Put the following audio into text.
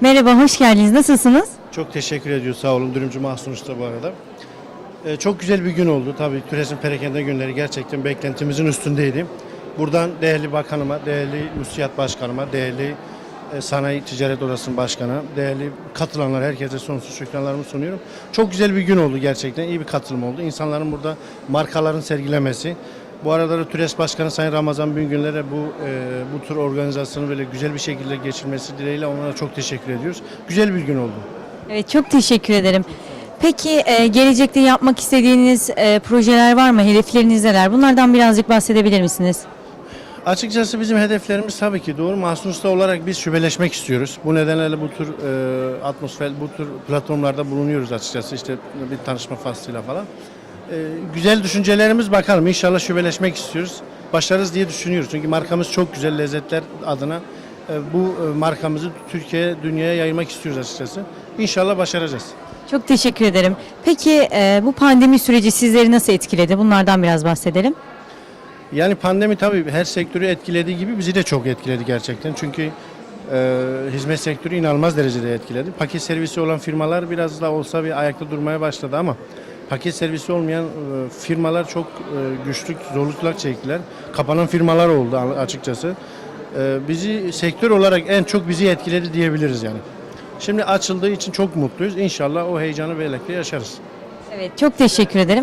Merhaba, hoş geldiniz. Nasılsınız? Çok teşekkür ediyor sağ olun Dürümcü Mahsun Usta bu arada. Ee, çok güzel bir gün oldu. Tabii turizm perakende günleri gerçekten beklentimizin üstündeydi. Buradan değerli bakanıma, değerli müsiyat başkanıma, değerli e, Sanayi Ticaret Odası'nın başkanı, değerli katılanlar herkese sonsuz şükranlarımı sunuyorum. Çok güzel bir gün oldu gerçekten. iyi bir katılım oldu. İnsanların burada markaların sergilemesi. Bu arada da TÜRES Başkanı Sayın Ramazan Büngünler'e bu e, bu tür organizasyonu böyle güzel bir şekilde geçirmesi dileğiyle onlara çok teşekkür ediyoruz. Güzel bir gün oldu. Evet, çok teşekkür ederim. Peki e, gelecekte yapmak istediğiniz e, projeler var mı? Hedefleriniz neler? Bunlardan birazcık bahsedebilir misiniz? Açıkçası bizim hedeflerimiz tabii ki doğru. Mahsun Usta olarak biz şubeleşmek istiyoruz. Bu nedenle bu tür e, atmosfer, bu tür platformlarda bulunuyoruz açıkçası. İşte bir tanışma faslıyla falan. E, güzel düşüncelerimiz bakalım. İnşallah şubeleşmek istiyoruz. Başarırız diye düşünüyoruz. Çünkü markamız çok güzel lezzetler adına. e, bu e, markamızı Türkiye'ye, dünyaya yaymak istiyoruz açıkçası. İnşallah başaracağız. Çok teşekkür ederim. Peki e, bu pandemi süreci sizleri nasıl etkiledi? Bunlardan biraz bahsedelim. Yani pandemi tabii her sektörü etkilediği gibi bizi de çok etkiledi gerçekten. Çünkü e, hizmet sektörü inanılmaz derecede etkiledi. Paket servisi olan firmalar biraz da olsa bir ayakta durmaya başladı ama paket servisi olmayan e, firmalar çok e, güçlük, zorluklar çektiler. Kapanan firmalar oldu açıkçası. E, bizi sektör olarak en çok bizi etkiledi diyebiliriz yani. Şimdi açıldığı için çok mutluyuz. İnşallah o heyecanı birlikte yaşarız. Evet, çok teşekkür ederim.